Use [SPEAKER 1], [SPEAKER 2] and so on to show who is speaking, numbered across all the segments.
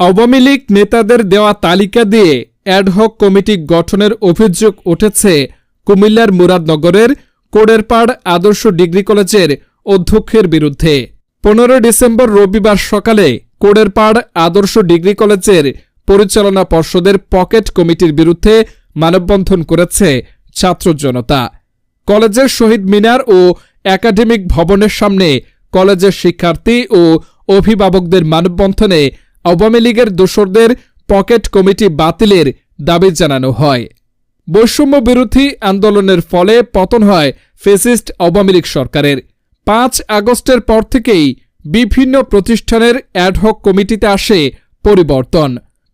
[SPEAKER 1] আওয়ামী লীগ নেতাদের দেওয়া তালিকা দিয়ে অ্যাডহক কমিটি গঠনের অভিযোগ উঠেছে কুমিল্লার মুরাদনগরের কোডেরপাড় আদর্শ ডিগ্রি কলেজের অধ্যক্ষের বিরুদ্ধে। পনেরো ডিসেম্বর রবিবার সকালে কোডেরপাড় আদর্শ ডিগ্রি কলেজের পরিচালনা পর্ষদের পকেট কমিটির বিরুদ্ধে মানববন্ধন করেছে ছাত্র জনতা। কলেজের শহীদ মিনার ও একাডেমিক ভবনের সামনে কলেজের শিক্ষার্থী ও অভিভাবকদের মানববন্ধনে আওয়ামী লীগের দোসরদের পকেট কমিটি বাতিলের দাবি জানানো হয়। বৈষম্য বিরোধী আন্দোলনের ফলে পতন হয় ফেসিস্ট আওয়ামী লীগ সরকারের। পাঁচ আগস্টের পর থেকেই বিভিন্ন প্রতিষ্ঠানের অ্যাডহক কমিটিতে আসে পরিবর্তন।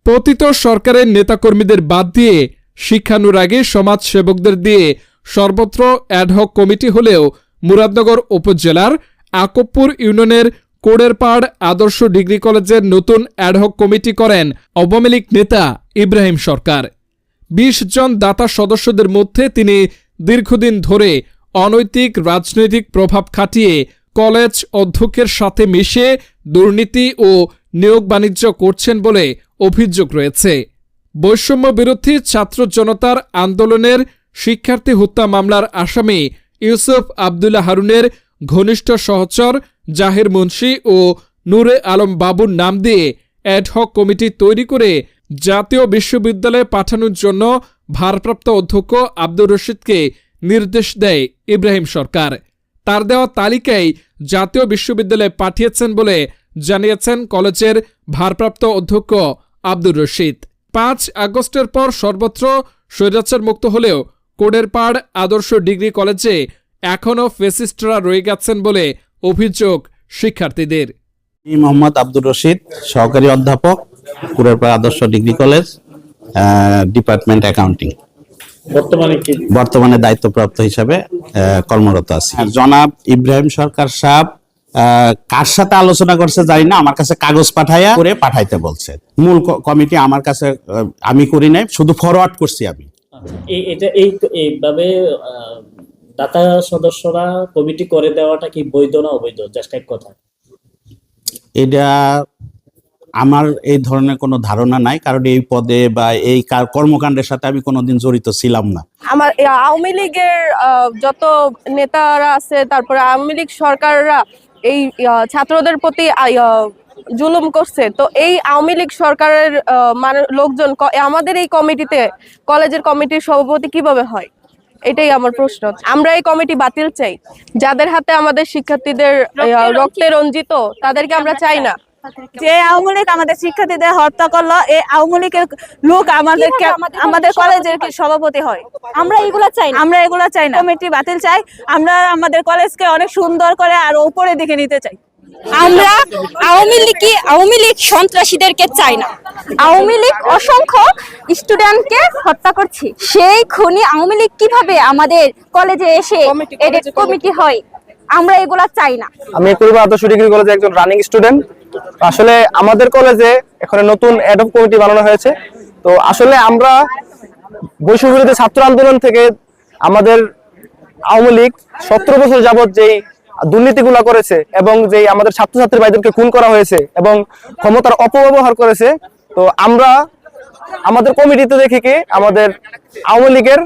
[SPEAKER 1] পতিত সরকারের নেতাকর্মীদের বাদ দিয়ে শিক্ষানুরাগী সমাজসেবকদের দিয়ে সর্বত্র অ্যাডহক কমিটি হলেও মুরাদনগর উপজেলার আকবপুর ইউনিয়নের কোড়েরপাড় আদর্শ ডিগ্রি কলেজের নতুন অ্যাডহক কমিটি করেন আওয়ামী লীগ নেতা ইব্রাহিম সরকার। বিশ জন দাতা সদস্যদের মধ্যে তিনি দীর্ঘদিন ধরে অনৈতিক, রাজনৈতিক প্রভাব খাটিয়ে কলেজ অধ্যক্ষের সাথে মিশে দুর্নীতি ও নিয়োগ বাণিজ্য করছেন বলে অভিযোগ রয়েছে। বৈষম্য বিরোধী ছাত্র জনতার আন্দোলনের শিক্ষার্থী হত্যা মামলার আসামি ইউসুফ আবদুল্লাহ হারুনের ঘনিষ্ঠ সহচর জাহির মুন্সি ও নূরে আলম বাবুর নাম দিয়ে অ্যাডহক কমিটি তৈরি করে জাতীয় বিশ্ববিদ্যালয়ে পাঠানোর জন্য ভারপ্রাপ্ত অধ্যক্ষ আব্দুর রশিদকে নির্দেশ দেয় ইব্রাহিম সরকার। তার দেওয়া তালিকায় জাতীয় বিশ্ববিদ্যালয়ে পাঠিয়েছেন বলে জানিয়েছেন কলেজের ভারপ্রাপ্ত অধ্যক্ষ আব্দুর রশিদ। পাঁচ আগস্টের পর সর্বত্র স্বৈরাচার মুক্ত হলেও কোডেরপাড় আদর্শ ডিগ্রি কলেজে এখনও ফেসিস্টরা রয়ে গেছেন বলে অভিযোগ শিক্ষার্থীদের।
[SPEAKER 2] আমি মোহাম্মদ আব্দুর রশিদ সহকারী অধ্যাপক কুড়েরপাড়া আদর্শ ডিগ্রি কলেজ ডিপার্টমেন্ট অ্যাকাউন্টিং।
[SPEAKER 3] বর্তমানে কি?
[SPEAKER 2] বর্তমানে দায়িত্বপ্রাপ্ত হিসাবে আহ, কর্মরত আছি। জনাব ইব্রাহিম সরকার সাহেব আহ, কার সাথে আলোচনা করছে জানি না আমার কাছে কাগজ পাঠাইয়া করে পাঠাইতে বলছে। মূল ক- কমিটি আমার কাছে আমি করি নাই শুধু ফরওয়ার্ড করছি আমি।
[SPEAKER 3] এই এটা এই এইভাবে দাতা সদস্যরা কমিটি করে দেওয়াটা কি বৈধ না অবৈধ? জাস্ট এক কথা।
[SPEAKER 2] এটা আমার এই ধরনের কোনো ধারণা নাই কারণ এই পদে বা এই কর্মকাণ্ডের সাথে আমি কোনোদিন জড়িত ছিলাম না।
[SPEAKER 4] আমার আওয়ামী লীগের আহ, যত নেতারা আছে তারপরে আওয়ামী লীগ সরকাররা এই আহ, ছাত্রদের প্রতি আহ, জুলুম করছে। তো এই আওয়ামী লীগ সরকারের আহ, মানু- লোকজন ক- আমাদের এই কমিটিতে কলেজের কমিটির সভাপতি কীভাবে হয়? এটাই আমার প্রশ্ন। আমরা এই কমিটি বাতিল চাই। যাদের হাতে আমাদের শিক্ষার্থীদের রক্তে রঞ্জিত তাদেরকে আমরা চাই না।
[SPEAKER 5] যে আওয়ামী লীগ আমাদের শিক্ষার্থীদের হত্যা করল এই আওয়ামী লীগের লোক আমাদেরকে
[SPEAKER 6] আমাদের
[SPEAKER 5] আমাদের কলেজের
[SPEAKER 6] সভাপতি
[SPEAKER 5] সভাপতি হয়।
[SPEAKER 6] আমরা এগুলা চাই
[SPEAKER 5] আমরা এগুলো চাই না। কমিটি বাতিল চাই। আমরা আমাদের কলেজকে অনেক সুন্দর করে আর উপরে দিকে নিতে চাই।
[SPEAKER 6] আমরা আওয়ামী লীগ আওয়ামী লীগ সন্ত্রাসীদেরকে চাই না। আওয়ামী লীগ অসংখ্য স্টুডেন্টকে হত্যা করছে। সেই খুনি আওয়ামী লীগ কীভাবে আমাদের কলেজে এসে কমিটি হয় আমরা এগুলা চাই না।
[SPEAKER 7] আমি কুড়িবা আদর্শ ডিগ্রি কলেজে একজন রানিং স্টুডেন্ট আসলে আমাদের কলেজে এখানে নতুন অ্যাডপ কমিটি বানানো হয়েছে। তো আসলে আমরা বৈশ্ববিরোধী ছাত্র আন্দোলন থেকে আমাদের আওয়ামী লীগ সতেরো বছর যাবৎ যেই দুর্নীতিগুলা করেছে এবং যে আমাদের ছাত্রছাত্রী ভাইদেরকে খুন করা হয়েছে এবং ক্ষমতার অপব্যবহার করেছে, তো আমরা আমাদের কমিটিতে দেখি কি আমাদের আওয়ামী লীগের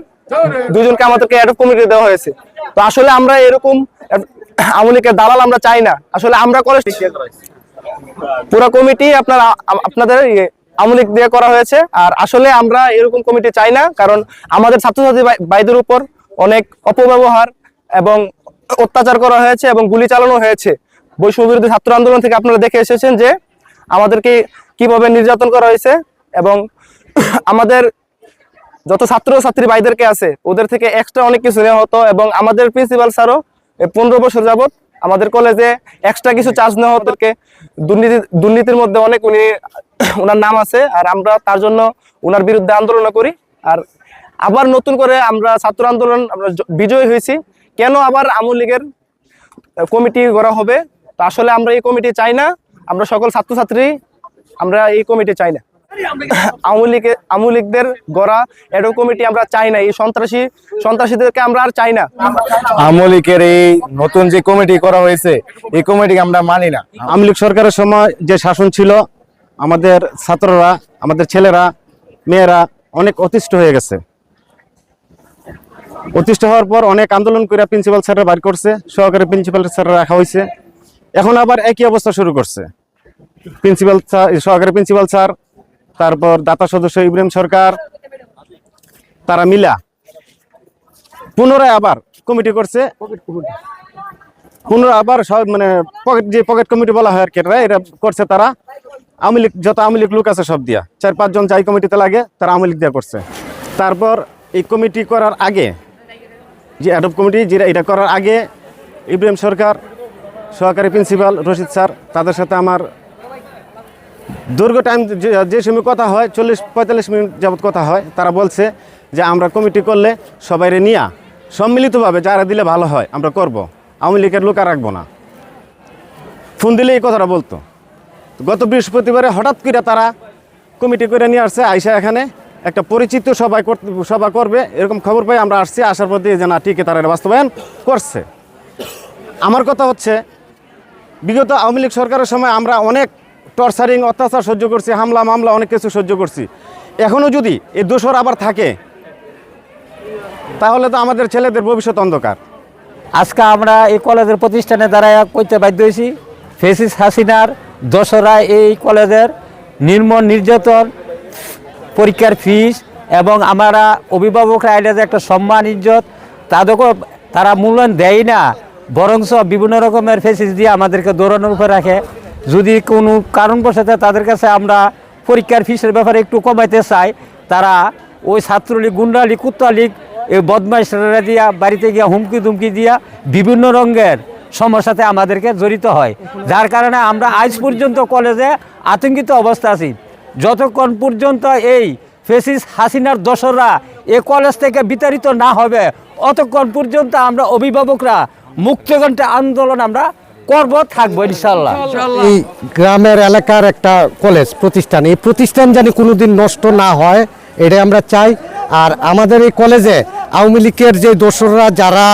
[SPEAKER 7] দুজনকে আমাদেরকে অ্যাডপ কমিটি দেওয়া হয়েছে। তো আসলে আমরা এরকম আওয়ামী লীগের দালাল আমরা চাই না। আসলে আমরা কলেজ পুরো কমিটি আপনার আপনাদের ইয়ে আওয়ামী লীগ দিয়ে করা হয়েছে। আর আসলে আমরা এরকম কমিটি চাই না, কারণ আমাদের ছাত্রছাত্রী ভাই- ভাইদের উপর অনেক অপব্যবহার এবং অত্যাচার করা হয়েছে এবং গুলি চালানো হয়েছে। বৈষম্য বিরোধী ছাত্র আন্দোলন থেকে আপনারা দেখে এসেছেন যে আমাদেরকে কীভাবে নির্যাতন করা হয়েছে এবং আমাদের যত ছাত্র ছাত্রী ভাইদেরকে আছে, ওদের থেকে এক্সট্রা অনেক কিছু নেওয়া হতো এবং আমাদের প্রিন্সিপাল স্যারও পনেরো বছর যাবত আমাদের কলেজে এক্সট্রা কিছু চার্জ নেওয়া ওদেরকে দুর্নীতি, দুর্নীতির মধ্যে অনেক উনি ওনার নাম আছে আর আমরা তার জন্য ওনার বিরুদ্ধে আন্দোলন করি। আর আবার নতুন করে আমরা ছাত্র আন্দোলন আমরা বিজয়ী হয়েছি। কেন আবার আওয়ামী লীগের কমিটি করা হবে? তো আসলে আমরা এই কমিটি চাই না। আমরা সকল ছাত্রছাত্রী আমরা এই কমিটি চাই না। আওয়ামী লীগের আওয়ামী লীগদের গড়া এডো কমিটি আমরা চাই না। এই সন্ত্রাসী সন্ত্রাসীদেরকে আমরা আর চাই না।
[SPEAKER 8] আওয়ামী লীগের এই নতুন যে কমিটি করা হয়েছে এই কমিটিকে আমরা মানি না। আওয়ামী লীগ সরকারের সময় যে শাসন ছিল আমাদের ছাত্ররা আমাদের ছেলেরা মেয়েরা অনেক অতিষ্ঠ হয়ে গেছে। অতিষ্ঠ হওয়ার পর অনেক আন্দোলন করে প্রিন্সিপাল স্যাররা বার করছে সহকারী প্রিন্সিপাল স্যাররা রাখা হয়েছে এখন আবার একই অবস্থা শুরু করছে। প্রিন্সিপাল সহকারী প্রিন্সিপাল স্যার তারপর দাতা সদস্য ইব্রাহিম সরকার তারা মিলা পুনরায় আবার কমিটি করছে। পুনরায় আবার সব মানে পকেট যে পকেট কমিটি বলা হয় আর কি এটা, করছে তারা। আওয়ামী লীগ যত আওয়ামী লীগ লোক আছে সব দিয়া। চার পাঁচজন যাই কমিটিতে লাগে তারা আওয়ামী লীগ দিয়া করছে। তারপর এই কমিটি করার আগে যে অ্যাডপ কমিটি যেটা এটা করার আগে ইব্রাহিম সরকার, সহকারী প্রিন্সিপাল রশিদ স্যার, তাদের সাথে আমার দীর্ঘ টাইম যে- সময় কথা হয়, চল্লিশ, পঁয়তাল্লিশ মিনিট যাবত কথা হয়, তারা বলছে যে আমরা কমিটি করলে সবাইরে নিয়া। সম্মিলিতভাবে যারা দিলে ভালো হয়, আমরা করব। আওয়ামী লীগের লোক আর রাখব না। ফোন দিলে এই কথাটা বলতো। গত বৃহস্পতিবারে হঠাৎ করে তারা কমিটি করে নিয়ে আসছে, আইসা এখানে একটা পরিচিত সবাই করতে সভা করবে, এরকম খবর পাই আমরা আসছি, আসার পর দিয়ে যে না তারা বাস্তবায়ন করছে। আমার কথা হচ্ছে, বিগত আওয়ামী লীগ সরকারের সময় আমরা অনেক টর্চারিং, অত্যাচার সহ্য করছি, হামলা, মামলা, অনেক কিছু সহ্য করছি। এখনও যদি এই দোষর আবার থাকে, তাহলে তো আমাদের ছেলেদের ভবিষ্যৎ অন্ধকার।
[SPEAKER 9] আজকে আমরা এই কলেজের প্রতিষ্ঠানে দাঁড়ায় করতে বাধ্য হয়েছি ফেসিস হাসিনার দোসরা এই কলেজের নির্মম, নির্যাতন পরীক্ষার ফিস এবং আমরা অভিভাবকরা আইলে যে একটা সম্মান, ইজ্জত, তাদেরকেও তারা মূল্যায়ন দেয় না বরংস বিভিন্ন রকমের ফেসিস দিয়ে আমাদেরকে দৌড়ানোর উপরে রাখে। যদি কোনো কারণবশত তাদের কাছে আমরা পরীক্ষার ফিসের ব্যাপারে একটু কমাইতে চাই, তারা ওই ছাত্রলীগ, গুন্ডালীগ, কুত্তালীগ, এই বদমাইশরা দিয়া, বাড়িতে গিয়া হুমকি দুমকি দিয়া বিভিন্ন রঙের সমস্যাতে আমাদেরকে জড়িত হয়। যার কারণে আমরা আজ পর্যন্ত কলেজে আতঙ্কিত অবস্থা আছি। যতক্ষণ পর্যন্ত এই ফেসিস হাসিনার দোসররা এ কলেজ থেকে বিতাড়িত না হবে অতক্ষণ পর্যন্ত আমরা অভিভাবকরা মুক্তকণ্ঠে আন্দোলন আমরা করব থাকব ইনশাল্লাহ
[SPEAKER 10] এই গ্রামের এলাকার একটা কলেজ প্রতিষ্ঠান। এই প্রতিষ্ঠান যেন কোনোদিন নষ্ট না হয় এটাই আমরা চাই। আর আমাদের এই কলেজে আওয়ামী লীগের যে দোসররা যারা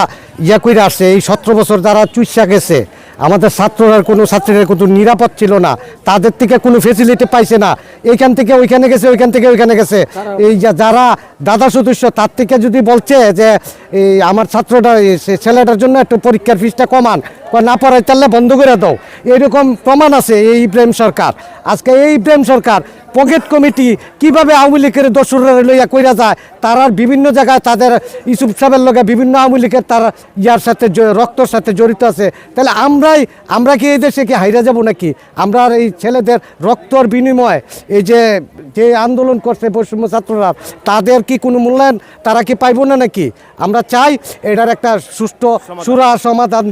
[SPEAKER 10] ইয়া করে আসে এই সতেরো বছর যারা চুইসা গেছে আমাদের ছাত্ররা কোনো ছাত্রীরা কোনো নিরাপদ ছিল না। তাদের থেকে কোনো ফেসিলিটি পাইছে না। এইখান থেকে ওইখানে গেছে, ওইখান থেকে ওইখানে গেছে। এই যা- যারা দাদা সদস্য, তার থেকে যদি বলছে যে, এই আমার ছাত্রটা ছেলেটার জন্য একটু পরীক্ষার ফিসটা কমান না পড়াই তাহলে বন্ধ করে দাও। এরকম প্রমাণ আছে এই ইব্রাহিম সরকার। আজকে এই ইব্রাহিম সরকার পকেট কমিটি কীভাবে আওয়ামী লীগের দোসররা লইয়া কইরা যায়, তারা বিভিন্ন জায়গায় তাদের ইউসুফ সাহেবের লগে বিভিন্ন আওয়ামী লীগের তার ইয়ার সাথে রক্তর সাথে জড়িত আছে। তাহলে আমরাই, আমরা কি এই দেশে কি হাইরা যাব নাকি? আমরা এই ছেলেদের রক্তর বিনিময়ে এই যে যে আন্দোলন করছে পশ্চিম ছাত্ররা তাদের কি কোনো মূল্যায়ন তারা কি পাইব না নাকি? আমরা চাই এটার একটা সুষ্ঠু, সুরা সমাধান